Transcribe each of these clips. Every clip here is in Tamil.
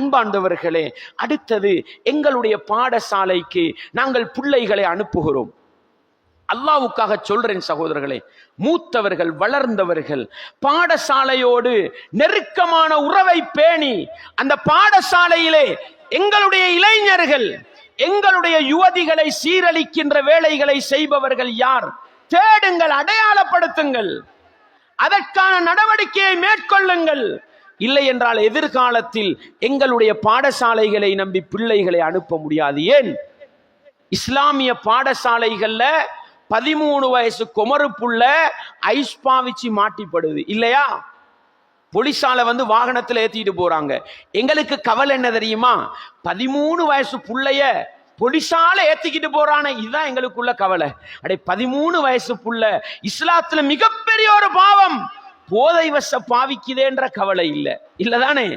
அன்பாண்டவர்களே அடுத்தது எங்களுடைய பாடசாலைக்கு நாங்கள் பிள்ளைகளை அனுப்புகிறோம். அல்லாவுக்காக சொல்றேன் சகோதரர்களே மூத்தவர்கள் வளர்ந்தவர்கள் பாடசாலையோடு நெருக்கமான உறவை பேணி அந்த பாடசாலையிலே எங்களுடைய இளைஞர்கள் எங்களுடைய யுவதிகளை சீரழிக்கின்ற வேலைகளை செய்பவர்கள் யார்? தேடுங்கள் அடையாளப்படுத்துங்கள். அதற்கான நடவடிக்கையை மேற்கொள்ளுங்கள். இல்லை என்றால் எதிர்காலத்தில் எங்களுடைய பாடசாலைகளை நம்பி பிள்ளைகளை அனுப்ப முடியாது. ஏன்? இஸ்லாமிய பாடசாலைகளில் பதிமூணு வயசு குமரு புள்ள ஐஸ் பாவிச்சு மாட்டிப்படுது. இல்லையா? பொலிசால வந்து வாகனத்தில் ஏற்றிட்டு போறாங்க. எங்களுக்கு கவலை என்ன தெரியுமா? பதிமூணு வயசு புள்ளைய பொலிசால ஏத்திக்கிட்டு போறானே. இதுதான் எங்களுக்குள்ள கவலை. அடே பதிமூணு வயசு புள்ள இஸ்லாத்துல மிகப்பெரிய ஒரு பாவம். போதை வச பாவிக்குதேன்ற கவலை இல்லை. இல்லதானே?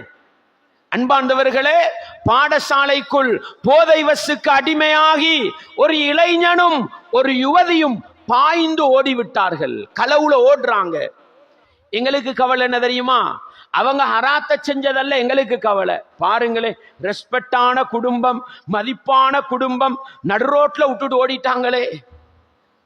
அன்பாந்தவர்களே பாடசாலைக்குள் போதை வசுக்கு அடிமையாகி ஒரு இளைஞனும் ஒரு யுவதியும் பாய்ந்து ஓடிவிட்டார்கள். களவுல ஓடுறாங்க. எங்களுக்கு கவலை என்ன தெரியுமா? அவங்க ஹராத்த செஞ்சதல்ல எங்களுக்கு கவலை. பாருங்களே ரெஸ்பெக்டான குடும்பம் மதிப்பான குடும்பம் நடுரோட்ல விட்டுட்டு ஓடிட்டாங்களே.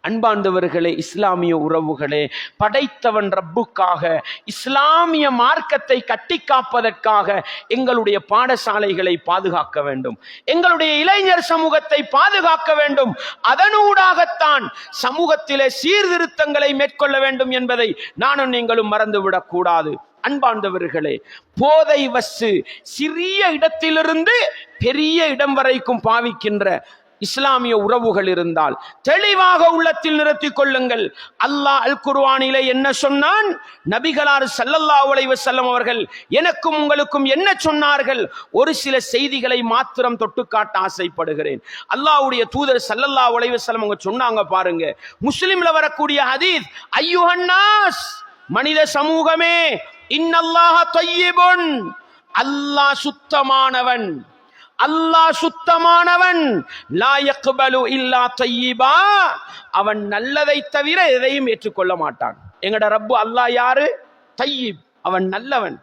அன்பாண்டவர்களே இஸ்லாமிய உறவுகளே படைத்தவன் ரப்புக்காக இஸ்லாமிய மார்க்கத்தை கட்டி காப்பதற்காக எங்களுடைய பாடசாலைகளை பாதுகாக்க வேண்டும். எங்களுடைய இளைஞர் சமூகத்தை பாதுகாக்க வேண்டும். அதனூடாகத்தான் சமூகத்திலே சீர்திருத்தங்களை மேற்கொள்ள வேண்டும் என்பதை நானும் நீங்களும் மறந்துவிடக் கூடாது. அன்பாண்டவர்களே போதை வசு சிறிய இடத்திலிருந்து பெரிய இடம் வரைக்கும் பாவிக்கின்ற இஸ்லாமிய உறவுகள் இருந்தால் தெளிவாக உள்ளத்தில் நிறுத்திக் கொள்ளுங்கள். அல்லாஹ் அல் குர்ஆனிலே என்ன சொன்னான்? நபிகளார் சல்லல்லா உலைவ செல்லம் அவர்கள் எனக்கும் உங்களுக்கும் என்ன சொன்னார்கள்? ஒரு சில செய்திகளை மாத்திரம் தொட்டு காட்ட ஆசைப்படுகிறேன். அல்லாஹ்வுடைய தூதர் சல்லல்லா உலைவ செல்லம் அவங்க சொன்னாங்க பாருங்க. முஸ்லிம்ல வரக்கூடிய ஹதீத் ஐயுஹன்னாஸ் மனித சமூகமே இன்னல்லாஹ தய்யிபுன் அல்லாஹ் சுத்தமானவன். அல்லாஹ் சுத்தமானவன். லா இல்லா தய்யிபா. அவன் நல்லதை தவிர எதையும் ஏற்றுக்கொள்ள மாட்டான். எங்கட ரப்பு அல்லாஹ் யாரு? தையீப் அவன் நல்லவன்.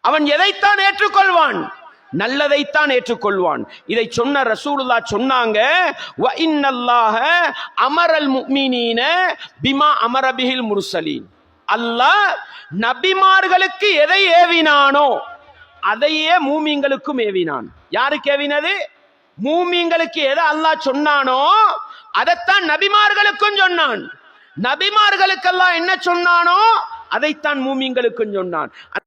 அவன் எதைத்தான் ஏற்றுக்கொள்வான்? நல்லதைத்தான் ஏற்றுக்கொள்வான். இதை சொன்ன ரசூலுல்லா சொன்னாங்க வ இன்னல்லாஹ அமரல் முஃமினீன பிமா அமரபிஹில் முர்சலீன். அல்லாஹ் நபிமார்களுக்கு எதை ஏவினானோ அதையே மூமிங்களுக்கும் ஏவினான். யாருக்கு ஏவினது? மூமிங்களுக்கு எதை அல்லாஹ் சொன்னானோ அதைத்தான் நபிமார்களுக்கும் சொன்னான். நபிமார்களுக்கெல்லாம் என்ன சொன்னானோ அதைத்தான் மூமிங்களுக்கும் சொன்னான்.